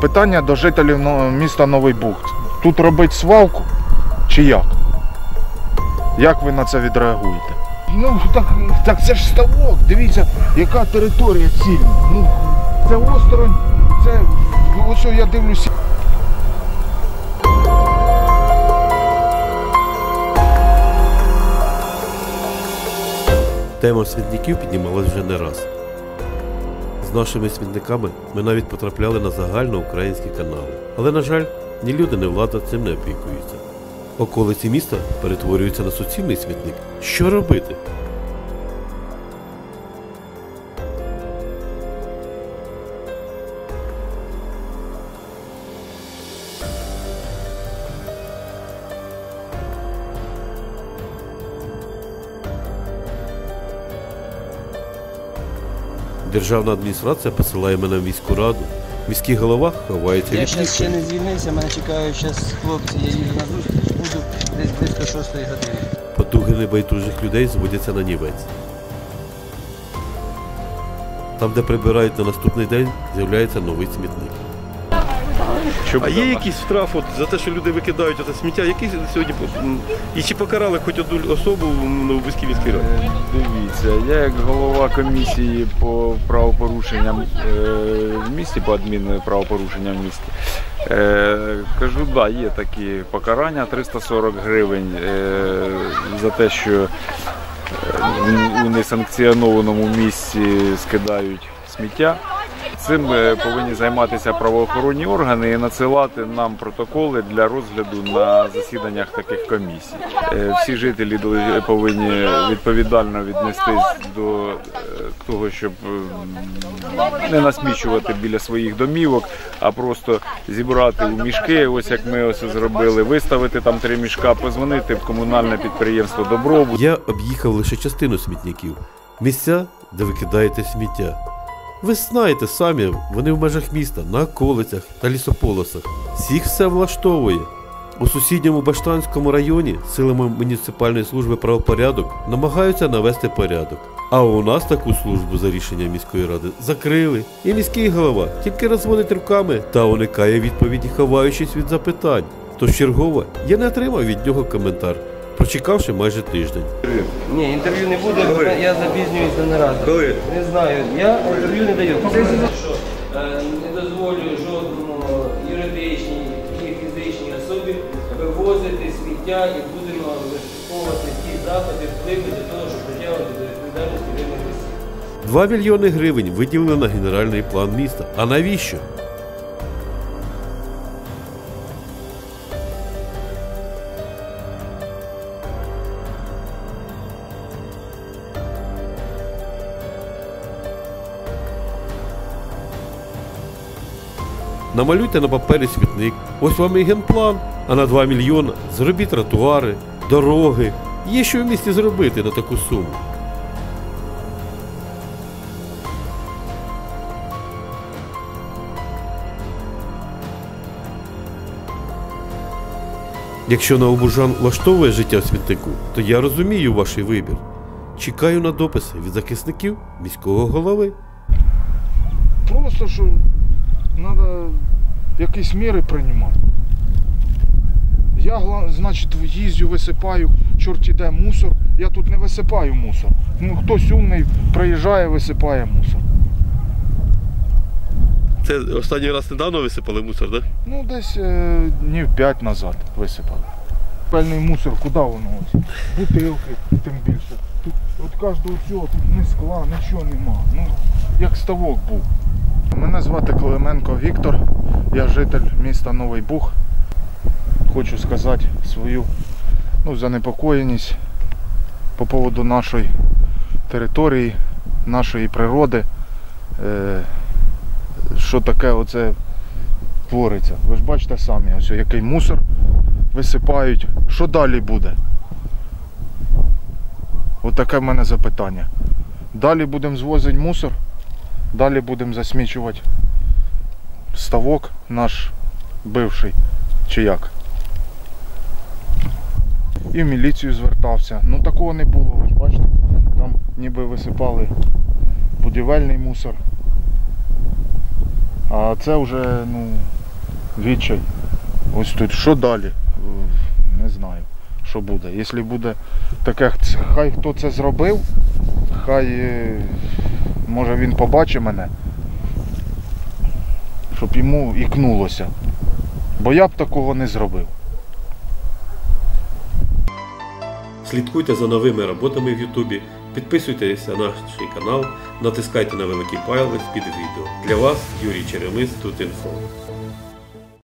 Питання до жителів міста Новий Буг. Тут робить свалку чи як? Як ви на це відреагуєте? Ну так, так це ж ставок. Дивіться, яка територія цільна. Ну, це осторонь, це ну, ось я дивлюся. Тема смітників піднімалась вже не раз. З нашими смітниками ми навіть потрапляли на загальноукраїнські канали. Але, на жаль, ні люди, ні влада цим не опікуються. Околиці міста перетворюються на суцільний смітник. Що робити? Державна адміністрація посилає мене в міську раду. Міський голова ховається Я зараз ще, ще не звільнився, мене чекають зараз хлопці, я їду на зустріч, буду десь близько шостої години. Потуги небайдужих людей зводяться на нівець. Там, де прибирають на наступний день, з'являється новий смітник. А є якийсь штраф от, за те, що люди викидають це сміття? Який сьогодні і чи покарали хоч одну особу в Новобузькій міській раді? Е, Дивіться, я як голова комісії по правопорушенням е, в місті, по адмінним правопорушенням в місті, е, кажу, да, є такі покарання 340 гривень е, за те, що в- у несанкціонованому місці скидають сміття. Цим е, повинні займатися правоохоронні органи і надсилати нам протоколи для розгляду на засіданнях таких комісій. Е, Всі жителі повинні відповідально віднестись до е, того, щоб не насмічувати біля своїх домівок, а просто зібрати у мішки, ось як ми ось зробили, виставити там три мішка, позвонити в комунальне підприємство Добробут. Я об'їхав лише частину смітників. Місця, де ви кидаєте сміття. Ви знаєте самі, вони в межах міста, на околицях та лісополосах. Всіх все влаштовує. У сусідньому Баштанському районі силами муніципальної служби правопорядок намагаються навести порядок. А у нас таку службу за рішенням міської ради закрили. І міський голова тільки розводить руками та уникає відповіді, ховаючись від запитань. Тож чергово я не отримав від нього коментар, прочекавши майже тиждень. Ні, інтерв'ю не буде, бо я запізнююсь до наради. Коли? Не знаю, я інтерв'ю не даю. Що е, не дозволю жодному юридичній і фізичній особі вивозити сміття і будемо виступовувати ті заходи впливу для того, щоб притягувати до відповідальності винних осіб. 2 мільйони гривень виділили на генеральний план міста. А навіщо? Намалюйте на папері світник. Ось вам і генплан. А на 2 мільйона зробіть тротуари, дороги. Є що в місті зробити на таку суму. Якщо Новобуржан влаштовує життя в смітнику, то я розумію ваш вибір. Чекаю на дописи від захисників міського голови. Просто що треба якісь міри приймати. Я, значить, їздю, висипаю, чорт іде мусор. Я тут не висипаю мусор. Ну, хтось умний приїжджає, висипає мусор. Це останній раз недавно висипали мусор, так? Ну, десь е, днів 5 назад висипали. Пельний мусор, куди воно ось? Бутилки, тим більше. Тут от кожного цього тут ні скла, нічого нема. Ну, як ставок був. Мене звати Клименко Віктор, я житель міста Новий Буг. Хочу сказати свою ну, занепокоєність по поводу нашої території, нашої природи. Е, що таке оце твориться. Ви ж бачите самі, ось який мусор висипають. Що далі буде? Отаке в мене запитання. Далі будемо звозити мусор, далі будемо засмічувати ставок наш бивший, чи як. І в міліцію звертався. Ну такого не було, ви ж бачите. Там ніби висипали будівельний мусор. А це вже, ну, відчай. Ось тут. Що далі? Не знаю, що буде. Якщо буде таке, хай хто це зробив, хай е, може він побачить мене, щоб йому ікнулося. Бо я б такого не зробив. Слідкуйте за новими роботами в Ютубі, підписуйтесь на наш канал, натискайте на великий палець під відео. Для вас Юрій Черемис тут інфо.